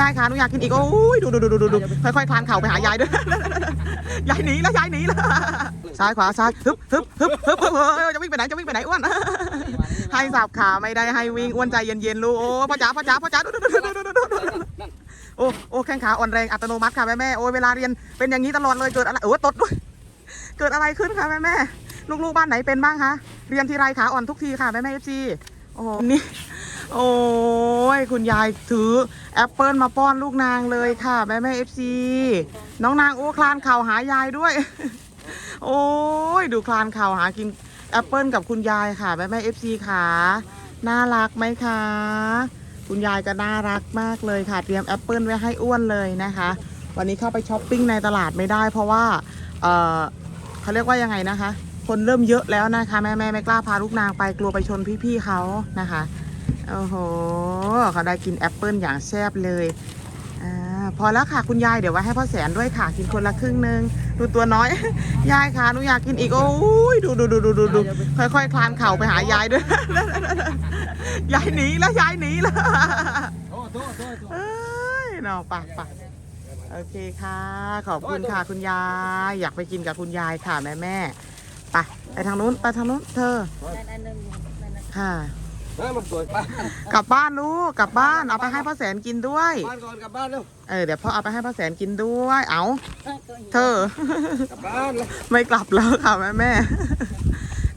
ยายคะหนูอยากกินอีก โอ้ยดูดูดูดูดูค่อยๆคลานเข่าไปหายายด้วยยายหนีแล้วยายหนีแล้วซ้ายขวาซ้ายฮึบฮึบฮึบฮึบฮึบจะวิ่งไปไหนจะวิ่งไปไหนอ้วนให้สับขาไม่ได้ให้วิ่งอ้วนใจเย็นๆลูกโอ้พ่อจ๋าพ่อจ๋าพ่อจ๋าดูดูดูดูดูโอ้โอ้แข้งขาอ่อนแรงอัตโนมัติค่ะแม่แม่โอ้เวลาเรียนเป็นอย่างนี้ตลอดเลยเกิดอะไรเออตดด้วยเกิดอะไรขึ้นคะแม่แม่ลูกๆบ้านไหนเป็นบ้างคะเรียนทีไรขาอ่อนทุกทีค่ะแม่แม่เอฟซีโอ้โหนี่ โอ้ยคุณยายถือแอปเปิลมาป้อนลูกนางเลยค่ะ แม่แม่เอฟซีน้องนางโอ้คลานเข่าหายายด้วย โอ้ยดูคลานเข่าหากินแอปเปิลกับคุณยายค่ะ แม่แม่เอฟซีค่ะน่ารักไหมคะ คุณยายก็น่ารักมากเลยค่ะ เตรียมแอปเปิลไว้ให้อ้วนเลยนะคะ วันนี้เข้าไปช้อปปิ้งในตลาดไม่ได้ เพราะว่าเออเขาเรียกว่ายังไงนะคะ คนเริ่มเยอะแล้วนะคะ แม่แม่ไม่กล้าพาลูกนางไปกลัวไปชนพี่ๆเขานะคะ โอ้โหเขาได้กินแอปเปิลอย่างแซ่บเลยอาพอแล้วค่ะคุณยายเดี๋ยวไว้ให้พ่อแสนด้วยค่ะ กินคนละครึ่งหนึง ดูตัวน้อย ยายค่ะหนูอยากกินอีก โอ้ยดูดูดูดูดูดูค่อยๆคลานเข่าไปหายายด้วย ยายหนีแล้วยายหนีแล้วโอ้โทษโทษโทษเอ้ยเนาะปะปะโอเคค่ะ ขอบคุณค่ะคุณยาย อยากไปกินกับคุณยายค่ะแม่แม่ไปไปทางนู้นไปทางนู้นเธอนั่นอันหนึ่งนั่นนะค่ะ เฮ้ยมันสวยป้ากลับบ้านลูกกลับบ้านเอาไปให้พ่อแสนกินด้วย บ้านก่อนกลับบ้านเร็วเออเดี๋ยวพ่อเอาไปให้พ่อแสนกินด้วย เอาตัวหิวเธอ กลับบ้านเลยไม่กลับแล้วค่ะแม่แม่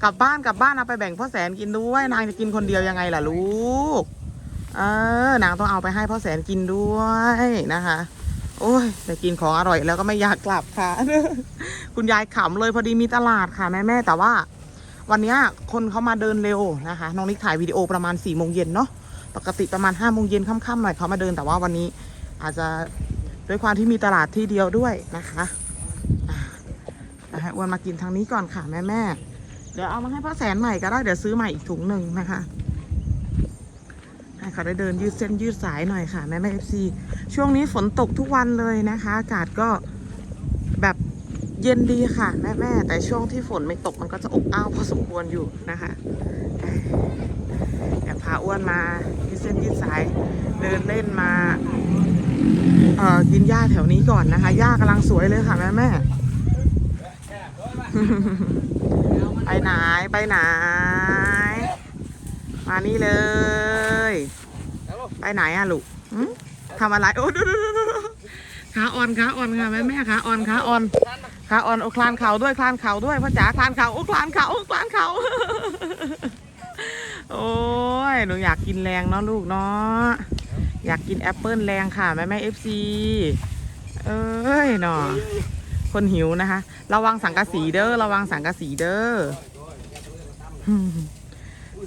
กลับบ้านกลับบ้านเอาไปแบ่งพ่อแสนกินด้วยนางจะกินคนเดียวยังไงล่ะลูก เออนางต้องเอาไปให้พ่อแสนกินด้วยนะคะ โอ้ยแต่กินของอร่อยแล้วก็ไม่อยากกลับค่ะ คุณยายขำเลยพอดีมีตลาดค่ะแม่แม่แต่ว่า วันนี้คนเขามาเดินเร็วนะคะ น้องนิกถ่ายวิดีโอประมาณ4ี่โมงเย็นเนาะ ปกติประมาณ5้าโมงเย็นค่ำๆหน่อยเขามาเดินแต่ว่าวันนี้อาจจะด้วยความที่มีตลาดที่เดียวด้วยนะคะอะอะให้อ้วนมากินทางนี้ก่อนค่ะแม่แม่เดี๋ยวเอามาให้พ่อแสนใหม่ก็ได้เดี๋ยวซื้อใหม่อีกถุงหนึ่งนะคะให้เขาได้เดินยืดเส้นยืดสายหน่อยค่ะแม่แม่เอฟซีช่วงนี้ฝนตกทุกวันเลยนะคะ อากาศก็แบบ เย็นดีค่ะแม่แม่แต่ช่วงที่ฝนไม่ตกมันก็จะอบอ้าวพอสมควรอยู่นะคะเดี๋ยวพาอ้วนมายืดเส้นยืดสายเดินเล่นมาเอ่อกินหญ้าแถวนี้ก่อนนะคะหญ้ากำลังสวยเลยค่ะแม่แม่ไปไหนไปไหน มานี่เลย ไปไหนอะลูกทำอะไร โอ้ดูดูดูดูดูขาอ่อนขาอ่อนค่ะแม่แม่ขาอ่อนขาอ่อน ขาอ่อนโอ้คลานเข่าด้วยคลานเข่าด้วยพ่อจ๋าคลานเข่าโอ้คลานเข่าโอ้คลานเข่าโอ้ยหนูอยากกินแรงเนาะลูกเนาะอยากกินแอปเปิ้ลแรงค่ะแม่แม่เอฟซีเอ้ยเนาะคนหิวนะคะ ระวังสังกะสีเด้อระวังสังกะสีเด้อ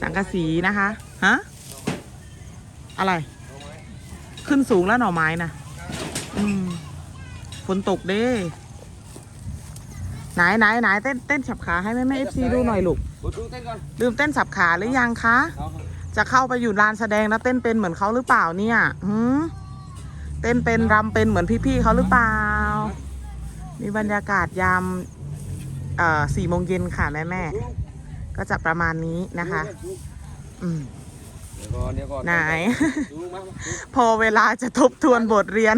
สังกะสีนะคะฮะอะไร ขึ้นสูงแล้วหน่อไม้นะฝนตกเด้ ไหนไหนไหนเต้นเต้นสับขาให้แม่แม่เอฟซีดูหน่อยลูกดูดูเต้นก่อนลืมเต้นสับขาหรือยังคะเอาจะเข้าไปอยู่ลานแสดงแล้วเต้นเป็นเหมือนเขาหรือเปล่าเนี่ยหืมเต้นเป็นรำเป็นเหมือนพี่ๆเขาหรือเปล่ามีบรรยากาศยามเอ่อสี่โมงเย็นค่ะแม่แม่ๆก็จะประมาณนี้นะคะ อืมเดี๋ยวก่อนเดี๋ยวก่อนไหนดูมาดูพอเวลาจะทบทวนบทเรียน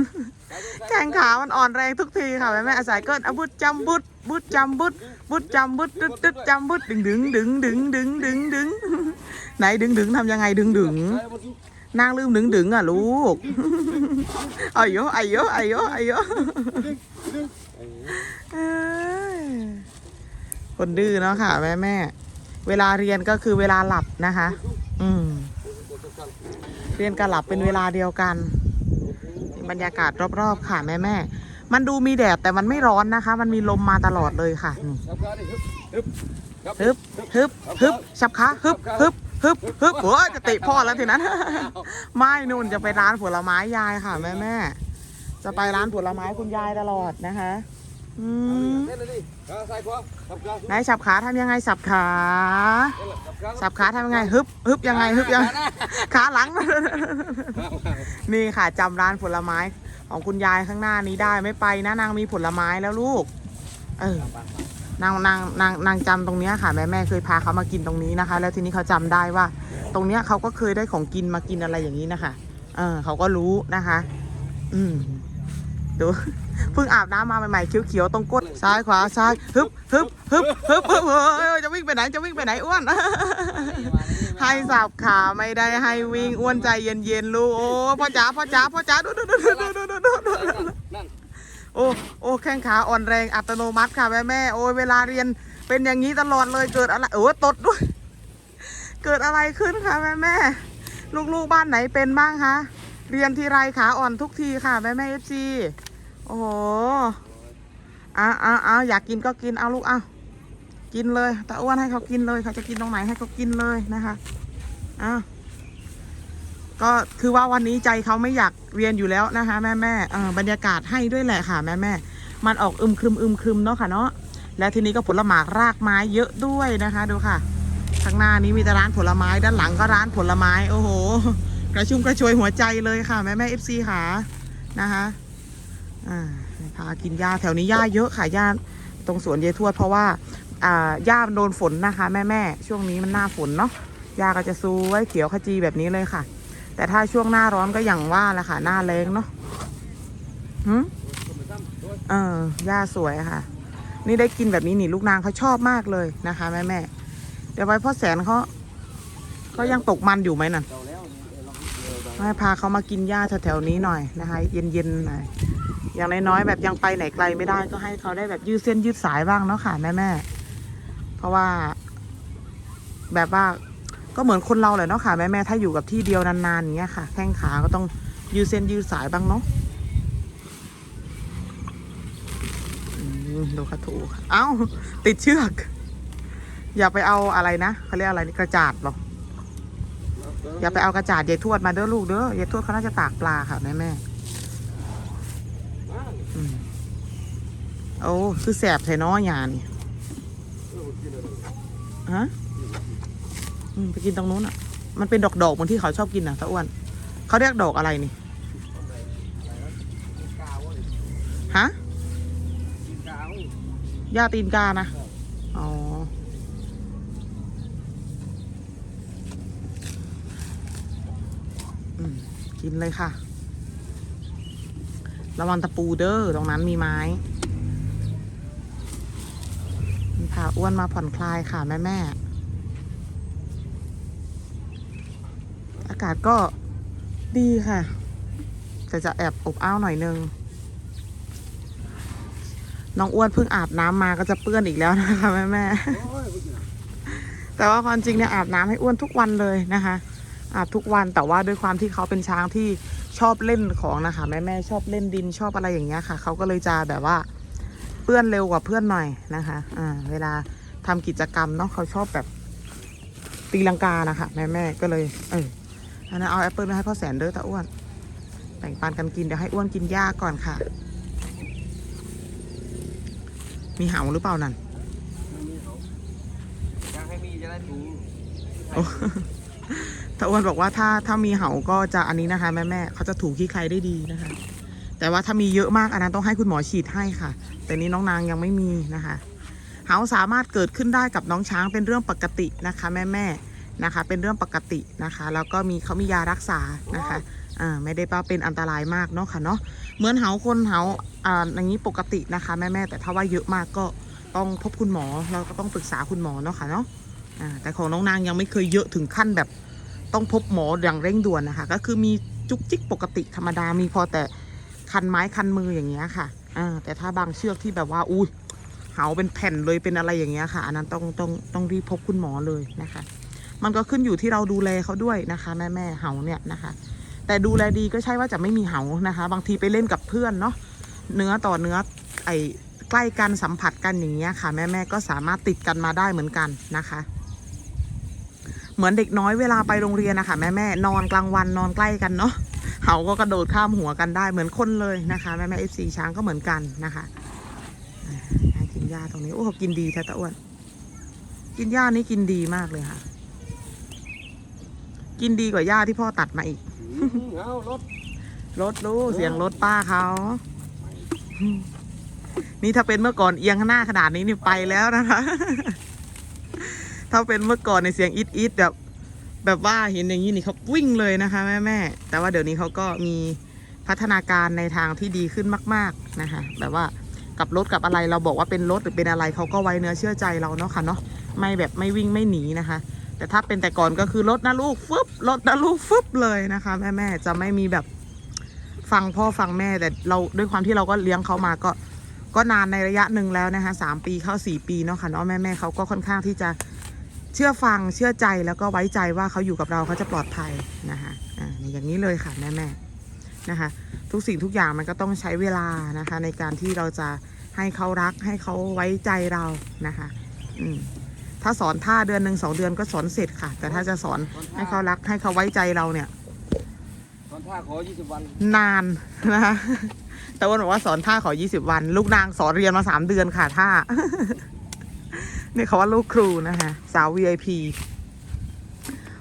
แข้งขามันอ่อนแรงทุกทีค่ะแม่แม่อาศัยเกินอะบุดจำบุด บุดจำบุดบุดจำบุดดึดดึดจำบุดดึงดึงดึงดึงดึงดึงดึงไหนดึงดึงทำยังไงดึงดึงนางลืมดึงดึงอะลูกอายุอายุอายุอายุเอ้ยคนดื้อเนาะค่ะแม่แม่ เวลาเรียนก็คือเวลาหลับนะคะ อืม เรียนกับหลับเป็นเวลาเดียวกัน บรรยากาศรอบๆค่ะแม่แม่ มันดูมีแดดแต่มันไม่ร้อนนะคะ มันมีลมมาตลอดเลยค่ะนี่จับขาดิฮึบฮึบฮึบฮึบฮึบชับขาฮึบฮึบฮึบฮึบโอ้ยจะเตะพ่อแล้วทีนั้น ไม่นู่นจะไปร้านผลไม้ยายค่ะ แม่แม่จะไปร้านผลไม้คุณยายตลอดนะคะอืมเต้นเลยดิขาซ้ายขวาจับขาไหนสับขาทำยังไงสับขาจับขาสับขาทำยังไงฮึบฮึบยังไงฮึบยังขาหลังเอาเอานี่ค่ะจำร้านผลไม้ ของคุณยายข้างหน้านี้ได้ไม่ไปนะนางมีผลไม้แล้วลูก เออนางนางนางนางจำตรงเนี้ยค่ะ แม่แม่เคยพาเขามากินตรงนี้นะคะ แล้วทีนี้เขาจำได้ว่า ตรงเนี้ยเขาก็เคยได้ของกินมากินอะไรอย่างนี้นะคะเออเขาก็รู้นะคะ อืมดูเพิ่งอาบน้ำมาใหม่ๆเขียวๆตรงก้นซ้ายขวาซ้ายฮึบฮึบฮึบฮึบฮึบเฮ้ยจะวิ่งไปไหนจะวิ่งไปไหนอ้วน ให้สับขาไม่ได้ให้วิ่งอ้วนใจเย็นๆลูกโอ้พ่อจ๋าพ่อจ๋าพ่อจ๋าดูดูดูดูดูดูดูโอ้โอ้แข้งขาอ่อนแรงอัตโนมัติค่ะแม่แม่โอ้ยเวลาเรียนเป็นอย่างนี้ตลอดเลยเกิดอะไรโอ้ตดด้วย เกิดอะไรขึ้นคะแม่แม่ลูกๆบ้านไหนเป็นบ้างคะเรียนทีไรขาอ่อนทุกทีค่ะแม่แม่เอฟซีโอ้โหอ้าวอ้าวอยากกินก็กินเอาลูกเอา กินเลยตาอ้วนให้เขากินเลยเขาจะกินตรงไหนให้เขากินเลยนะคะอ้าก็คือว่าวันนี้ใจเขาไม่อยากเรียนอยู่แล้วนะคะ แม่แม่บรรยากาศให้ด้วยแหละค่ะแม่แม่มันออกอึมครึมอึมครึมเนาะค่ะเนาะและทีนี้ก็ผลหมากรากไม้เยอะด้วยนะคะ ดูค่ะข้างหน้านี้มีแต่ร้านผลไม้ด้านหลังก็ร้านผลไม้ โอ้โห กระชุ่มกระชวยหัวใจเลยค่ะ แม่แม่เอฟซีค่ะนะคะอ่าพากินหญ้าแถวนี้หญ้าเยอะค่ะหญ้าตรงสวนยายทวดเพราะว่า อ่าหญ้าโดนฝนนะคะ แม่แม่ช่วงนี้มันหน้าฝนเนาะหญ้าก็จะซูไว้เขียวขจีแบบนี้เลยค่ะ แต่ถ้าช่วงหน้าร้อนก็อย่างว่าแหละค่ะ หน้าแรงเนาะหืมเออหญ้าสวยค่ะ นี่ได้กินแบบนี้นี่ลูกนางเขาชอบมากเลยนะคะแม่แม่เดี๋ยวไว้พ่อแสนเขาเขายังตกมันอยู่ไหมนั่นแล้วเออลองเออให้พาเขามากินหญ้าแถวๆนี้หน่อยนะคะ เย็นๆหน่อยอย่างน้อยๆแบบยังไปไหนไกลไม่ได้ก็ให้เขาได้แบบยืดเส้นยืดสายบ้างเนาะค่ะแม่ๆ เพราะว่า แบบว่าก็เหมือนคนเราแหละเนาะค่ะแม่ๆถ้าอยู่กับที่เดียวนานๆอย่างเงี้ยค่ะ แข้งขาก็ต้องยืดเส้นยืดสายบ้างเนาะอืมดูค่ะถูกเอ้า ติดเชือก อย่าไปเอาอะไรนะเขาเรียกอะไรนี่กระจาดหรออย่าไปเอากระจาดยายทวดมาเด้อลูกเด้อยายทวดเขาน่าจะตากปลาค่ะแม่แม่โอ้คือแสบใส่น้อยานี่ ฮะอืมไปกินตรงนู้นอะ มันเป็นดอกดอกเหมือนที่เขาชอบกินอะตาอ้วนเขาเรียกดอกอะไรนี่ฮะกินกาวหญ้าตีนกานะ อ๋ออืมกินเลยค่ะ ระวังตะปูเด้อ ตรงนั้นมีไม้นี่พาอ้วนมาผ่อนคลายค่ะแม่แม่อากาศก็ดีค่ะ แต่จะแอบอบอ้าวหน่อยนึง น้องอ้วนเพิ่งอาบน้ำมาก็จะเปื้อนอีกแล้วนะคะแม่แม่แต่ว่าความจริงเนี่ยอาบน้ำให้อ้วนทุกวันเลยนะคะ อาบทุกวันแต่ว่าด้วยความที่เขาเป็นช้างที่ชอบเล่นของนะคะ แม่แม่ชอบเล่นดินชอบอะไรอย่างเงี้ยค่ะ เขาก็เลยจะแบบว่า เปื้อนเร็วกว่าเพื่อนหน่อยนะคะอ่าเวลาทำกิจกรรมเนาะเขาชอบแบบตีลังกานะคะแม่แม่ๆก็เลย เอออันนั้นเอาแอปเปิลมาให้พ่อแสนเด้อตาอ้วนแบ่งปันกันกินเดี๋ยวให้อ้วนกินหญ้าก่อนค่ะ มีเหาหรือเปล่านั่นไม่มีเขาอยากให้มีจะได้ถูโอ้ตาอ้วนบอกว่าถ้าถ้ามีเหาก็จะอันนี้นะคะ แม่แม่ๆเขาจะถูขี้ใครได้ดีนะคะ แต่ว่าถ้ามีเยอะมากอันนั้นต้องให้คุณหมอฉีดให้ค่ะ แต่นี้น้องนางยังไม่มีนะคะเหาสามารถเกิดขึ้นได้กับน้องช้างเป็นเรื่องปกตินะคะแม่แม่นะคะ เป็นเรื่องปกตินะคะ แล้วก็มีเขามียารักษานะคะอ่าไม่ได้ว่าเป็นอันตรายมากเนาะค่ะเนาะเหมือนเหาคนเหาอ่าอย่างนี้ปกตินะคะแม่แม่แต่ถ้าว่าเยอะมากก็ต้องพบคุณหมอเราก็ต้องปรึกษาคุณหมอเนาะค่ะเนาะอ่าแต่ของน้องนางยังไม่เคยเยอะถึงขั้นแบบต้องพบหมออย่างเร่งด่วนนะคะ ก็คือมีจุกจิกปกติธรรมดามีพอแต่ คันไม้คันมืออย่างเงี้ยค่ะอ่าแต่ถ้าบางเชือกที่แบบว่าอุ้ยเหาเป็นแผ่นเลยเป็นอะไรอย่างเงี้ยค่ะ อันนั้นต้องต้องต้องรีบพบคุณหมอเลยนะคะ มันก็ขึ้นอยู่ที่เราดูแลเขาด้วยนะคะแม่แม่เหาเนี่ยนะคะ แต่ดูแลดีก็ใช่ว่าจะไม่มีเหานะคะ บางทีไปเล่นกับเพื่อนเนาะเนื้อต่อเนื้อไอใกล้กันสัมผัสกันอย่างเงี้ยค่ะ แม่แม่ก็สามารถติดกันมาได้เหมือนกันนะคะ เหมือนเด็กน้อยเวลาไปโรงเรียนนะคะแม่แม่นอนกลางวันนอนใกล้กันเนาะ เหาก็กระโดดข้ามหัวกันได้เหมือนคนเลยนะคะแม่แม่เอฟซีช้างก็เหมือนกันนะคะกินหญ้าตรงนี้โอ้เขากินดีแท้ตะอ้วนกินหญ้านี่กินดีมากเลยค่ะ กินดีกว่าหญ้าที่พ่อตัดมาอีกเอารถรถรู้เสียงรถป้าเขา นี่ถ้าเป็นเมื่อก่อนเอียงข้างหน้าขนาดนี้นี่ไปแล้วนะคะ ถ้าเป็นเมื่อก่อนในเสียงอิดอิดแบบ แบบว่าเห็นอย่างนี้นี่เขาวิ่งเลยนะคะแม่แม่แต่ว่าเดี๋ยวนี้เขาก็มีพัฒนาการในทางที่ดีขึ้นมาก ๆนะคะ แบบว่ากับรถกับอะไรเราบอกว่าเป็นรถหรือเป็นอะไรเขาก็ไว้เนื้อเชื่อใจเราเนาะค่ะเนาะไม่แบบไม่วิ่งไม่หนีนะคะ แต่ถ้าเป็นแต่ก่อนก็คือรถนะลูกฟึบรถนะลูกฟึบเลยนะคะ แม่แม่จะไม่มีแบบฟังพ่อฟังแม่แต่เราด้วยความที่เราก็เลี้ยงเขามาก็ก็นานในระยะหนึ่งแล้วนะคะสามปีเข้าสี่ปีเนาะค่ะเนาะแม่แม่เขาก็ค่อนข้างที่จะ เชื่อฟังเชื่อใจแล้วก็ไว้ใจว่าเขาอยู่กับเราเขาจะปลอดภัยนะคะอ่าอย่างนี้เลยค่ะแม่แม่ๆนะคะทุกสิ่งทุกอย่างมันก็ต้องใช้เวลานะคะ ในการที่เราจะให้เขารักให้เขาไว้ใจเรานะคะอืมถ้าสอนท่าเดือนหนึ่งสองเดือนก็สอนเสร็จค่ะ แต่ถ้าจะสอนให้เขารักให้เขาไว้ใจเราเนี่ยตอนท่าขอ 20 วัน นานนะคะแต่วันบอกว่าสอนท่าขอ 20 วัน ลูกนางสอนเรียนมา 3 เดือนค่ะท่าเนี่เขาว่าลูกครูนะคะสาว VIP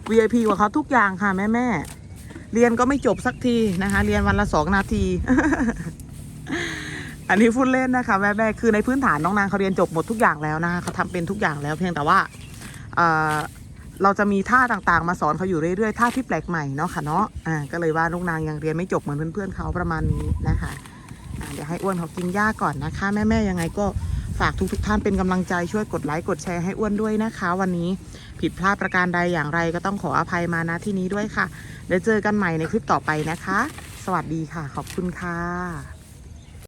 VIP กว่าเขาทุกอย่างค่ะแม่แม่เรียนก็ไม่จบสักทีนะคะ เรียนวันละสองนาที อันนี้พูดเล่นนะคะแม่แม่คือในพื้นฐานน้องนางเขาเรียนจบหมดทุกอย่างแล้วนะคะเขาทำเป็นทุกอย่างแล้วเพียงแต่ว่าเออเราจะมีท่าต่างๆ มาสอนเขาอยู่เรื่อยๆ ท่าที่แปลกใหม่เนาะค่ะเนาะอ่าก็เลยว่าลูกนางยังเรียนไม่จบเหมือนเพื่อนๆเขาประมาณนี้นะคะเดี๋ยวให้อ้วนเขากินหญ้าก่อนนะคะ แม่ๆยังไงก็ ฝากทุกๆท่านเป็นกำลังใจช่วยกดไลค์กดแชร์ให้อ้วนด้วยนะคะ วันนี้ผิดพลาดประการใดอย่างไรก็ต้องขออภัยมาณที่นี้ด้วยค่ะเดี๋ยวเจอกันใหม่ในคลิปต่อไปนะคะ สวัสดีค่ะ ขอบคุณค่ะ